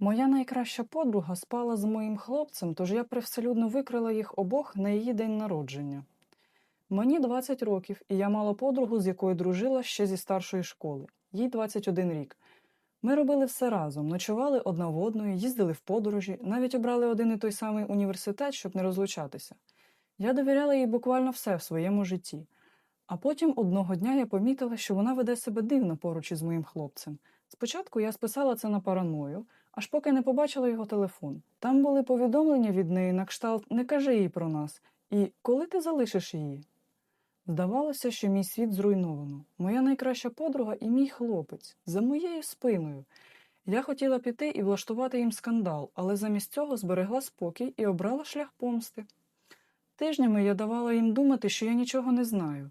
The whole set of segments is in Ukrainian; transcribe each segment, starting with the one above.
Моя найкраща подруга спала з моїм хлопцем, тож я привселюдно викрила їх обох на її день народження. Мені 20 років, і я мала подругу, з якою дружила ще зі старшої школи. Їй 21 рік. Ми робили все разом, ночували одна в одної, їздили в подорожі, навіть обрали один і той самий університет, щоб не розлучатися. Я довіряла їй буквально все в своєму житті. А потім одного дня я помітила, що вона веде себе дивно поруч із моїм хлопцем. Спочатку я списала це на параною, аж поки не побачила його телефон. Там були повідомлення від неї на кшталт «Не кажи їй про нас» і «Коли ти залишиш її?» Здавалося, що мій світ зруйновано. Моя найкраща подруга і мій хлопець за моєю спиною. Я хотіла піти і влаштувати їм скандал, але замість цього зберегла спокій і обрала шлях помсти. Тижнями я давала їм думати, що я нічого не знаю.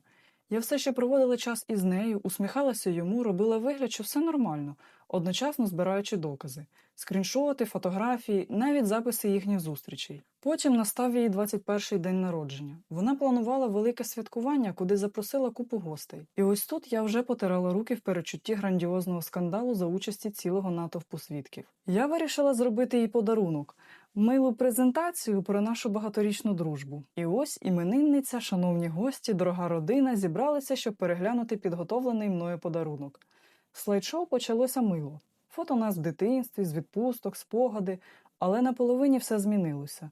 Я все ще проводила час із нею, усміхалася йому, робила вигляд, що все нормально, одночасно збираючи докази, скріншоти, фотографії, навіть записи їхніх зустрічей. Потім настав її 21-й день народження. Вона планувала велике святкування, куди запросила купу гостей. І ось тут я вже потирала руки в перечутті грандіозного скандалу за участі цілого натовпу свідків. Я вирішила зробити їй подарунок милу презентацію про нашу багаторічну дружбу. І ось іменинниця, шановні гості, дорога родина зібралися, щоб переглянути підготовлений мною подарунок. Слайд-шоу почалося мило. Фото нас в дитинстві, з відпусток, спогади, але на половині все змінилося.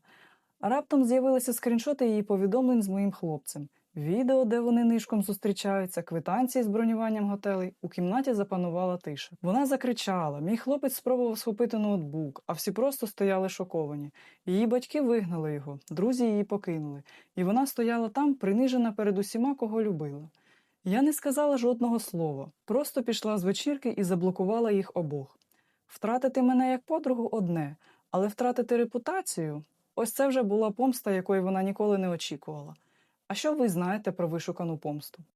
Раптом з'явилися скріншоти її повідомлень з моїм хлопцем. Відео, де вони нишком зустрічаються, квитанції з бронюванням готелей. У кімнаті запанувала тиша. Вона закричала. Мій хлопець спробував схопити ноутбук, а всі просто стояли шоковані. Її батьки вигнали його, друзі її покинули, і вона стояла там, принижена перед усіма, кого любила. Я не сказала жодного слова, просто пішла з вечірки і заблокувала їх обох. Втратити мене як подругу одне, але втратити репутацію ось це вже була помста, якої вона ніколи не очікувала. А що ви знаєте про вишукану помсту?